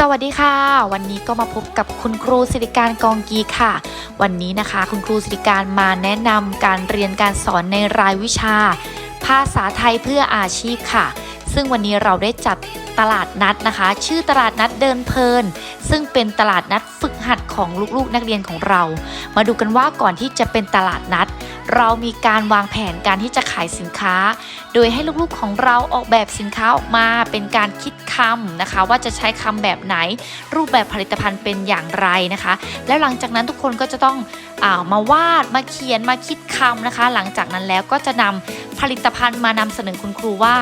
สวัสดีค่ะ วันนี้ก็มาพบกับคุณครูสิริการกองกีค่ะ วันนี้นะคะ คุณครูสิริการมาแนะนำการเรียนการสอนในรายวิชา ภาษาไทยเพื่ออาชีพค่ะ ซึ่งวันนี้เราได้จัดตลาดนัดนะคะ ชื่อตลาดนัดเดินเพลิน ซึ่งเป็นตลาดนัดฝึกหัดของลูกๆนักเรียนของเรา มาดูกันว่าก่อนที่จะเป็นตลาดนัด เรามีการวางแผนการที่จะขายสินค้า โดยให้ลูกๆของเราออกแบบสินค้าออกมา เป็นการคิดคำนะคะ ว่าจะใช้คำแบบไหน รูปแบบผลิตภัณฑ์เป็นอย่างไรนะคะ แล้วหลังจากนั้นทุกคนก็จะต้องอามาวาดมาเขียนมาคิดคำนะคะ หลังจากนั้นแล้วก็จะนำผลิตภัณฑ์มานำเสนอคุณครูว่า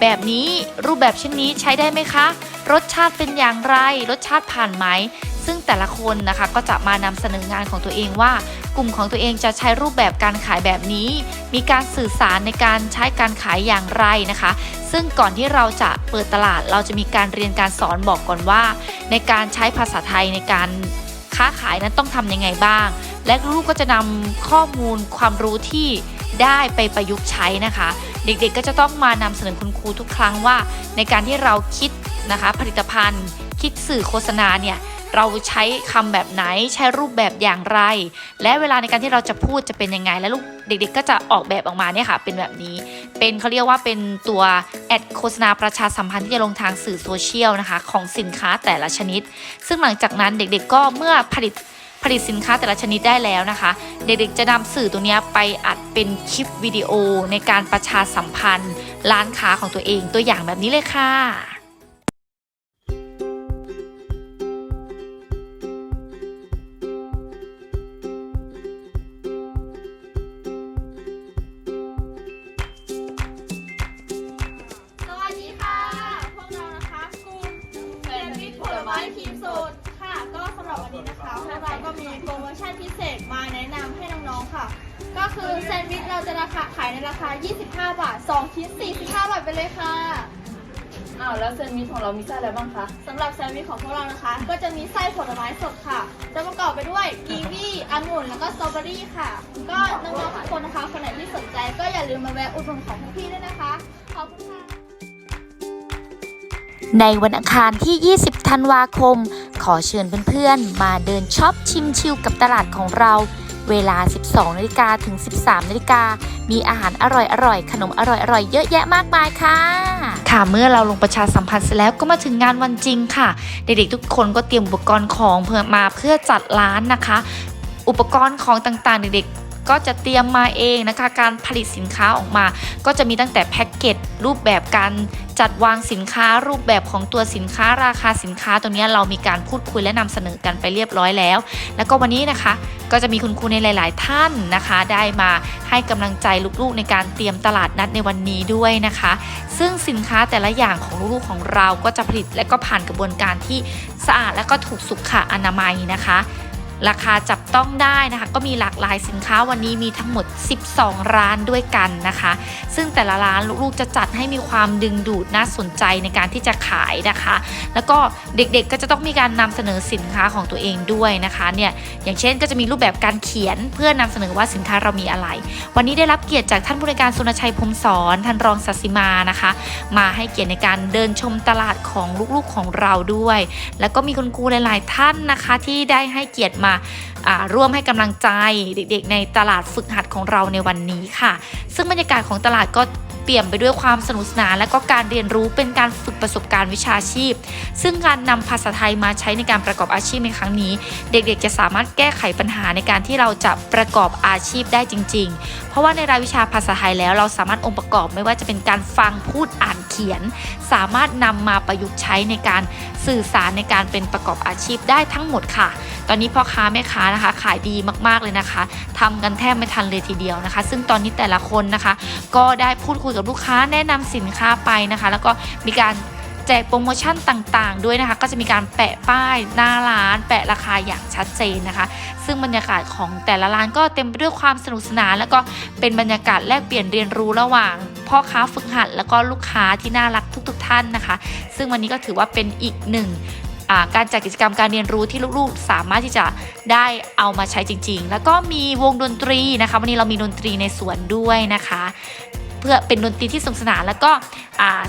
แบบนี้รูปแบบเช่นนี้ใช้ได้ไหมคะ รสชาติเป็นอย่างไร รสชาติผ่านไหม ซึ่งแต่ละคนนะคะก็จะมานำเสนองานของตัวเองว่า กลุ่มของตัวเองจะใช้รูปแบบการขายแบบนี้ มีการสื่อสารในการใช้การขายอย่างไรนะคะ ซึ่งก่อนที่เราจะเปิดตลาด เราจะมีการเรียนการสอนบอกก่อนว่า ในการใช้ภาษาไทยในการค้าขายนั้นต้องทำยังไงบ้าง และลูกก็จะนำข้อมูลความรู้ที่ได้ไปประยุกต์ใช้นะคะ เด็กๆก็จะต้องมานำเสนอคุณครูทุกครั้งว่า ในการที่เราคิดนะคะผลิตภัณฑ์ คิดสื่อโฆษณาเนี่ยเราใช้คำแบบไหนใช้รูปแบบอย่างไร และเวลาในการที่เราจะพูดจะเป็นยังไง และลูกเด็กๆ ก็จะออกแบบออกมาเนี่ยค่ะ เป็นแบบนี้ เป็นเขาเรียกว่าเป็นตัวแอดโฆษณาประชาสัมพันธ์ที่จะลงทางสื่อโซเชียลนะคะ ของสินค้าแต่ละชนิด ซึ่งหลังจากนั้นเด็กๆ ก็เมื่อผลิต ผลิตสินค้าแต่ละชนิดได้แล้วนะคะ เด็กๆจะนำสื่อตัวนี้ไปอัดเป็นคลิปวิดีโอในการประชาสัมพันธ์ ร้านค้าของตัวเองตัวอย่างแบบนี้เลยค่ะ คือแซนด์วิชเราจะราคาขายในราคา 25 บาท 2 ชิ้น 45 บาทไปเลยค่ะ อ้าวแล้วแซนด์วิชของเรามีไส้อะไรบ้างคะ สำหรับแซนด์วิชของพวกเรานะคะ ก็จะมีไส้ผลไม้สดค่ะ จะประกอบไปด้วยกีวีองุ่น แล้วก็สตรอเบอรี่ค่ะ ก็น้องๆทุกคนนะคะ คนไหนที่สนใจก็อย่าลืมมาแวะอุดหนุนของพวกพี่ด้วยนะคะ ขอบคุณค่ะ ในวันอังคารที่ 20 ธันวาคม ขอเชิญเพื่อนๆ มาเดินช็อปชิมชิลกับตลาดของเรา เวลา 12นาฬิกาถึง 13นาฬิกา มีอาหารอร่อยๆขนมอร่อยๆเยอะแยะมากมายค่ะ ค่ะเมื่อเราลงประชาสัมพันธ์เสร็จแล้วก็มาถึงงานวันจริงค่ะ เด็กๆทุกคนก็เตรียมอุปกรณ์ของเพื่อมาเพื่อจัดร้านนะคะ อุปกรณ์ของต่างๆ เด็กๆก็จะเตรียมมาเองนะคะ การผลิตสินค้าออกมา ก็จะมีตั้งแต่แพ็กเกจรูปแบบการ จัดวางสินค้ารูปแบบของตัวสินค้าราคาสินค้าตรงนี้เรามีการพูดคุยและนำเสนอกันไปเรียบร้อยแล้ว แล้วก็วันนี้นะคะก็จะมีคุณครูในหลาย ๆ ท่านนะคะ ได้มาให้กำลังใจลูกๆในการเตรียมตลาดนัดในวันนี้ด้วยนะคะ ซึ่งสินค้าแต่ละอย่างของลูกๆของเราก็จะผลิตและก็ผ่านกระบวนการที่สะอาดและก็ถูกสุขอนามัยนะคะ ราคาจับต้องได้นะคะ ก็มีหลากหลายสินค้าวันนี้มีทั้งหมด 12 ร้านด้วยกันนะคะ ซึ่งแต่ละร้านลูกๆจะจัดให้มีความดึงดูดน่าสนใจในการที่จะขายนะคะ แล้วก็เด็กๆก็จะต้องมีการนำเสนอสินค้าของตัวเองด้วยนะคะเนี่ยอย่างเช่นก็จะมีรูปแบบการเขียนเพื่อนำเสนอว่าสินค้าเรามีอะไร วันนี้ได้รับเกียรติจากท่านผู้ในการสุนชัยพรมสอนท่านรองศศิมานะคะ มาให้เกียรติในการเดินชมตลาดของลูกๆของเราด้วย แล้วก็มีคุณครูหลาย ๆ ท่านนะคะที่ได้ให้เกียรติมาาร่วมให้กำลังใจเด็กๆ ในตลาดฝึกหัดของเราในวันนี้ค่ะ ซึ่งบรรยากาศของตลาดก็เปี่ยมไปด้วยความสนุกสนานและก็การเรียนรู้เป็นการฝึกประสบการณ์วิชาชีพ ซึ่งการนำภาษาไทยมาใช้ในการประกอบอาชีพในครั้งนี้ เด็กๆ จะสามารถแก้ไขปัญหาในการที่เราจะประกอบอาชีพได้จริง ๆ เพราะว่าในรายวิชาภาษาไทยแล้วเราสามารถองค์ประกอบไม่ว่าจะเป็นการฟังพูดอ่าน ขียน สามารถนำมาประยุกต์ใช้ในการสื่อสารในการเป็นประกอบอาชีพได้ทั้งหมดค่ะ ตอนนี้พ่อค้าแม่ค้านะคะ ขายดีมากๆเลยนะคะทำกันแทบไม่ทันเลยทีเดียวนะคะ ซึ่งตอนนี้แต่ละคนนะคะ ก็ได้พูดคุยกับลูกค้าแนะนำสินค้าไปนะคะ แล้วก็มีการแจกโปรโมชั่นต่างๆ ด้วยนะคะ ก็จะมีการแปะป้ายหน้าร้าน แปะราคาอย่างชัดเจนนะคะ ซึ่งบรรยากาศของแต่ละร้านก็เต็มไปด้วยความสนุกสนาน แล้วก็เป็นบรรยากาศแลกเปลี่ยนเรียนรู้ระหว่าง พ่อค้าฝึกหัด แล้วก็ลูกค้าที่น่ารักทุก ๆ ท่านนะคะ ซึ่งวันนี้ก็ถือว่าเป็นอีกหนึ่งการจัดกิจกรรมการเรียนรู้ที่ลูกๆ สามารถที่จะได้เอามาใช้จริง ๆ แล้วก็มีวงดนตรีนะคะ วันนี้เรามีดนตรีในสวนด้วยนะคะ เพื่อเป็นดนตรีที่สนุกสนานแล้วก็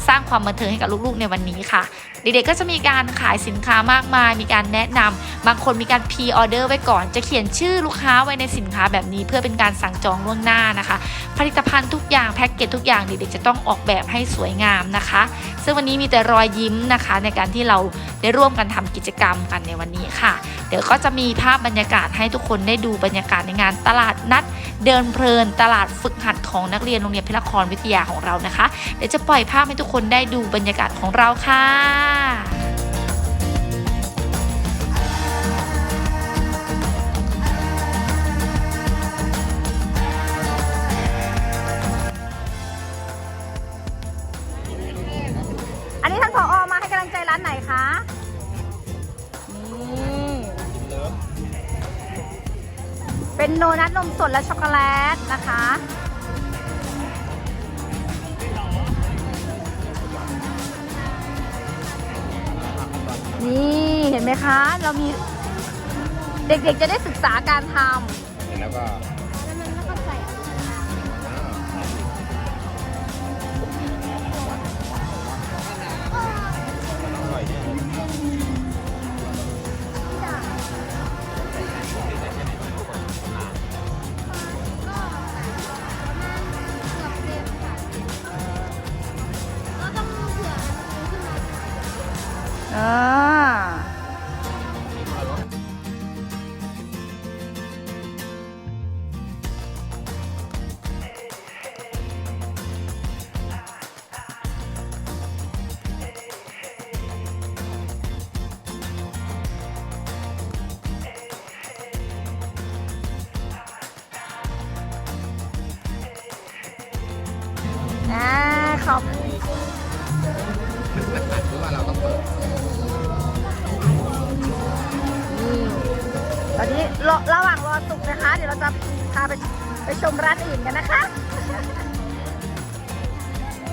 สร้างความบันเทิงให้กับลูกๆในวันนี้ค่ะ เด็กๆก็จะมีการขายสินค้ามากมาย มีการแนะนำบางคนมีการพรีออเดอร์ไว้ก่อน จะเขียนชื่อลูกค้าไว้ในสินค้าแบบนี้ เพื่อเป็นการสั่งจองล่วงหน้านะคะ ผลิตภัณฑ์ทุกอย่างแพ็กเกจทุกอย่างเด็กๆจะต้องออกแบบให้สวยงามนะคะ ซึ่งวันนี้มีแต่รอยยิ้มนะคะ ในการที่เราได้ร่วมกันทำกิจกรรมกันในวันนี้ค่ะ เดี๋ยวก็จะมีภาพบรรยากาศให้ทุกคนได้ดูบรรยากาศในงานตลาดนัด เดินเพลินตลาดฝึกหัดของนักเรียนโรงเรียนพิรครวิทยาของเรานะคะ เดี๋ยวจะปล่อยภาพให้ทุกคนได้ดูบรรยากาศของเราค่ะอันนี้ท่านผออมาให้กำลังใจร้านไหนคะ เป็นโดนัทนมสดและช็อกโกแลตนะคะนี่เห็นไหมคะ เรามีเด็กๆจะได้ศึกษาการทำแล้วก็ ขอบคือว่าเราต้องเปิดนี่ตอนนี้รอระหว่างรอสุกนะคะ เดี๋ยวเราจะพาไปไปชมร้านอื่นกันนะคะ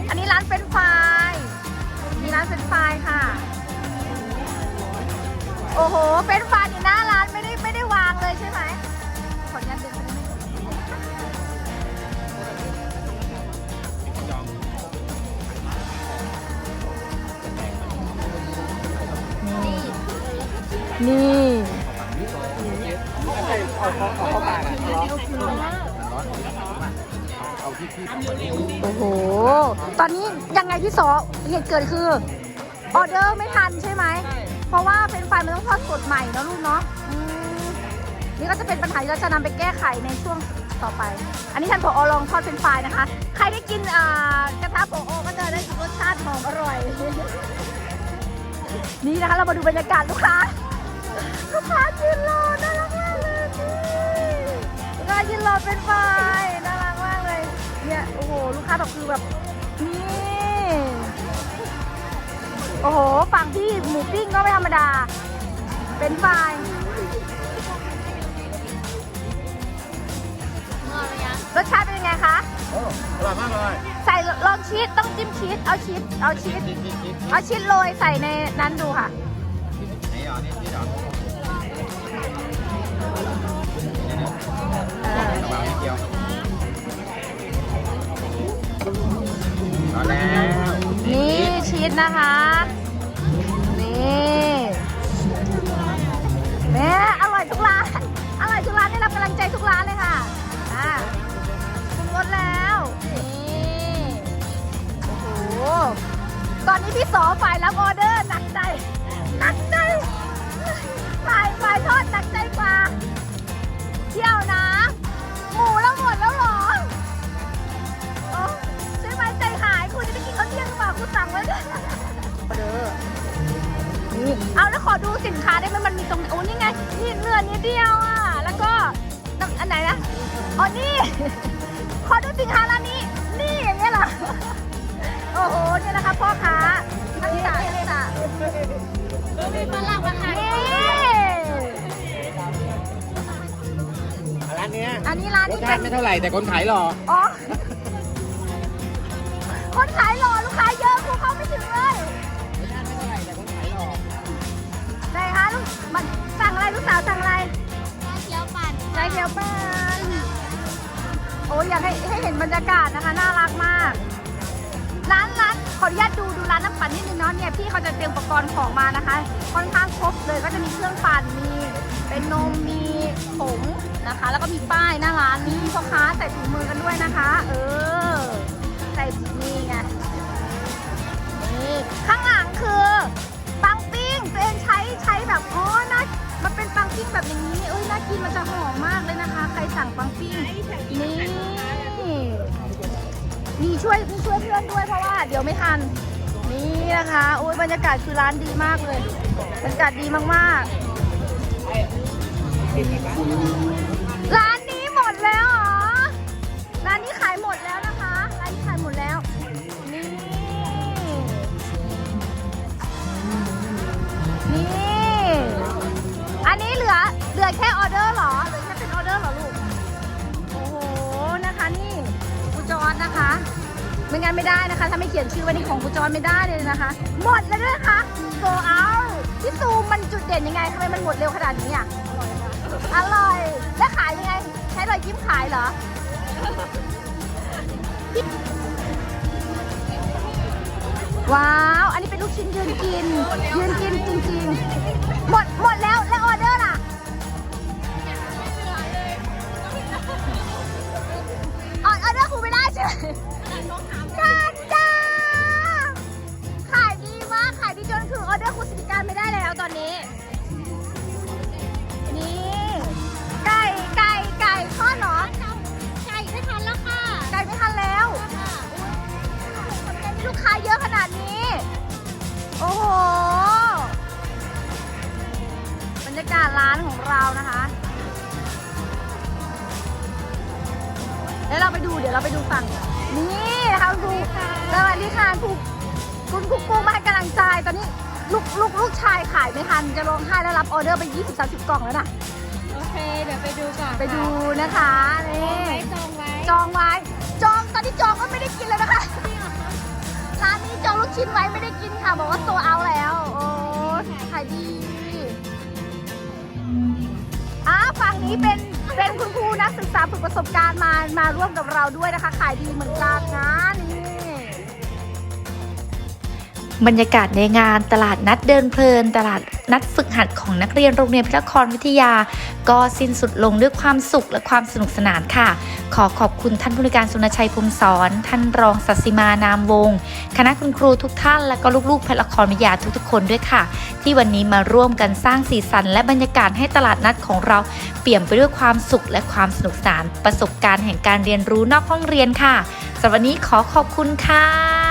อันนี้ร้านเป็นไฟรายมีร้านเป็นไฟรายค่ะ โอ้โหเป็นไฟรายอยู่หน้าร้านไม่ได้ไม่ได้วางเลยใช่ไหม นี่ โอ้โห ตอนนี้ยังไงพี่สอเหตุเกิดคือ ออเดอร์ไม่ทันใช่ไหม เพราะว่าเป็นไฟมันต้องทอดสดใหม่เนะลูกเนาะอืมนี่ก็จะเป็นปัญหาที่เราจะนำไปแก้ไขในช่วงต่อไป อันนี้ท่านผอลองทอดเป็นไฟรายนะคะ ใครได้กินอ่ากระทะผอก็จะได้รสชาติหอมอร่อย นี่นะคะเรามาดูบรรยากาศลูกค้า กค้ายืนรอน่ารักมากเลยนี่ลูกค้ายืนรอเป็นไฟรายน่ารักมากเลยเนี่ยโอ้โหลูกค้าแบบคือแบบนี่โอ้โหฝั่งที่หมูปิ้งก็ไม่ธรรมดา เป็นไฟรายรสชาติเป็นยังไงคะโอ้อร่อยมากเลย ใส่ลองชีสต้องจิ้มชีสเอาชีสเอาชีสนี่นี่นี่เอาชีสโรยใส่ในนั้นดูค่ะ นะคะ นี่แม่อร่อยทุกร้าน อร่อยทุกร้านได้รับกำลังใจทุกร้านเลยค่ะอ่าปรุงรสแล้ว นี่โอ้โหตอนนี้พี่สอฝ่ายรับออเดอร์หนักใจหนักใจฝ่ายฝ่ายทอดหนักใจกว่าเที่ยวนะาวเที่ยงหรือเปล่าคุณสั่งไว้ด้วยเด้อนี่เอาแล้วขอดูสินค้าได้ไหมมันมีตรงไหนโอ้นี่ไงนี่เนื้อนิดเดียวอะ แล้วก็น้ำอันไหนนะ อ๋อ นี่ ขอดูสินค้าร้านนี้ นี่อย่างเงี้ยเหรอ โอ้โห เนี่ยนะคะพ่อค้าอันนี้จ้ะอันนี้จ้ะนี่ร้านเนี้ยอันนี้ร้านรสที่ชาเป็ตินไม่เท่าไหร่แต่คนขายหล่อ อ๋อ คนขายหล่อ มันสั่งอะไรลูกสาวสั่งอะไรชาเขียวปั่นชาเขียวปั่นโอ้ยอยากให้ให้เห็นบรรยากาศนะคะน่ารักมาก ร้านร้านขออนุญาตดูดูร้านน้ำปั่นนิดนึงเนาะเนี่ยพี่เขาจะเตรียมอุปกรณ์ของมานะคะ ค่อนข้างครบเลยก็จะมีเครื่องปั่นมีเป็นนมมีผงนะคะ แล้วก็มีป้ายหน้าร้านนี้พ่อค้าใส่ถุงมือกันด้วยนะคะ เออใส่นี่ไง ช่วยช่วยเพื่อนด้วยเพราะว่าเดี๋ยวไม่ทัน นี่นะคะโอ้ยบรรยากาศคือร้านดีมากเลยบรรยากาศดีมากๆ นะคะ หมดแล้วด้วยนะคะโซเอาที่ซูมมันจุดเด่นยังไงทำไมมันหมดเร็วขนาดนี้อะอร่อยแล้วขายยังไง ใช้รอยยิ้มขายเหรอว้าว อันนี้เป็นลูกชิ้นยืนกิน ยืนกินจริงๆ หมดหมดแล้วแล้วออเดอร์ล่ะ ออออเดอร์ครูไม่ได้ใช่ไหม บรรยากาศร้านของเรานะคะ แล้วเราไปดูเดี๋ยวเราไปดูฝั่ง นี่นะคะคุณครูสวัสดีค่ะครูคุณครูปูมาให้กำลังใจตอนนี้ลูกลูกลูกชายขายไม่ทันจะร้องไห้แล้วรับออเดอร์ไป 20 30 กล่องแล้วนะโอเค เดี๋ยวไปดูก่อนไปดูนะคะนี่จองไว้จองไว้ จองตอนที่จองก็ไม่ได้กินเลยนะคะร้านนี้จองลูกชิ้นไว้ไม่ได้กินค่ะ บอกว่าโซเอา นี้เป็นเป็นคุณครูนักศึกษาฝึกประสบการณ์มามาร่วมกับเราด้วยนะคะ ขายดีเหมือนกันนะนี่บรรยากาศในงานตลาดนัดเดินเพลินตลาด นัดฝึกหัดของนักเรียนโรงเรียนพระนครวิทยา ก็สิ้นสุดลงด้วยความสุขและความสนุกสนานค่ะ ขอขอบคุณท่านผู้ในวยการสุนชัยภูมิสอน ท่านรองศัสิมานามวงศ์คณะคุณครูทุกท่าน และก็ลูกๆพระนครวิทยาทุกๆ คนด้วยค่ะ ที่วันนี้มาร่วมกันสร้างสีสัน และบรรยากาศให้ตลาดนัดของเราเปี่ยมไปด้วยความสุขและความสนุกสนาน ประสบการณ์แห่งการเรียนรู้นอกห้องเรียนค่ะสำหรับวันนี้ขอขอบคุณค่ะ